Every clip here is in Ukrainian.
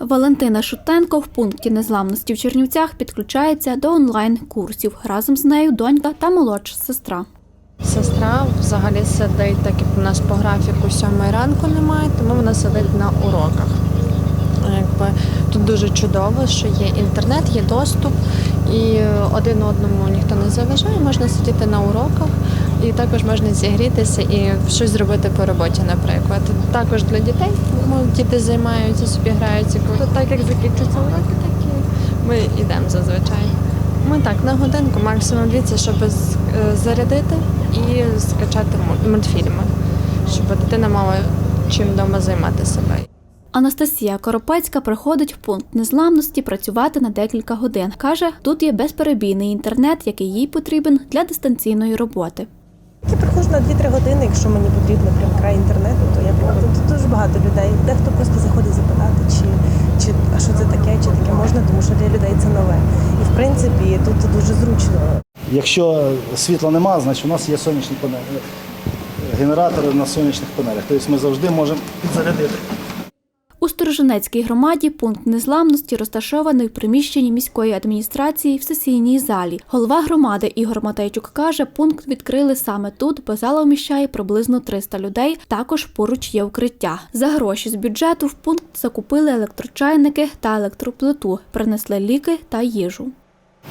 Валентина Шутенко в пункті незламності в Чернівцях підключається до онлайн-курсів. Разом з нею донька та молодша сестра. Сестра взагалі сидить, так як у нас по графіку сьомої ранку немає, тому вона сидить на уроках. Якби тут дуже чудово, що є інтернет, є доступ, і один одному ніхто не заважає, можна сидіти на уроках, і також можна зігрітися і щось зробити по роботі, наприклад. Також для дітей діти займаються, собі граються. Коли так як закінчаться уроки, так і ми йдемо зазвичай. Ми так на годинку, максимум дві, це щоб е, зарядити і скачати мультфільми, щоб дитина мала чим вдома займати себе. Анастасія Коропецька приходить в пункт незламності працювати на декілька годин. Каже, тут є безперебійний інтернет, який їй потрібен для дистанційної роботи. Я приходжу на 2-3 години, якщо мені потрібно прям край інтернету, то я приходжу. Тут дуже багато людей. Дехто просто заходить запитати, чи, чи а що це таке, чи таке можна, тому що для людей це нове. І в принципі тут дуже зручно. Якщо світла нема, значить у нас є сонячні панелі. Генератори на сонячних панелях. Тобто ми завжди можемо підзарядити. У Сторожинецькій громаді пункт незламності розташований в приміщенні міської адміністрації в сесійній залі. Голова громади Ігор Матейчук каже, пункт відкрили саме тут, бо зала вміщає приблизно 300 людей. Також поруч є укриття. За гроші з бюджету в пункт закупили електрочайники та електроплиту, принесли ліки та їжу.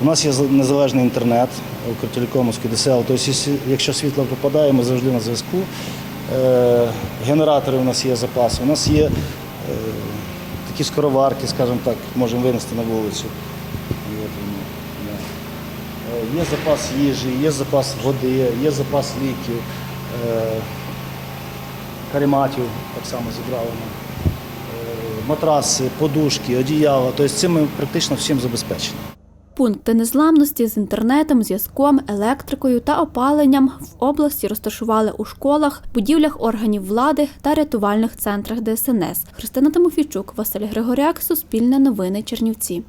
У нас є незалежний інтернет, Укртелекомовський ДСЛ. Тобто, якщо- світло пропадає, ми завжди на зв'язку. Е, Генератори у нас є запаси. У нас є е, короварки, скажімо так, можемо винести на вулицю. Е, Є запас їжі, є запас води, є запас ліків, е, карематів так само зібрали. Е, Матраси, подушки, одіяла. Тобто цим ми практично всім забезпечені. Пункти незламності з інтернетом, зв'язком, електрикою та опаленням в області розташували у школах, будівлях органів влади та рятувальних центрах ДСНС. Христина Тимофійчук, Василь Григоряк, Суспільне новини Чернівці.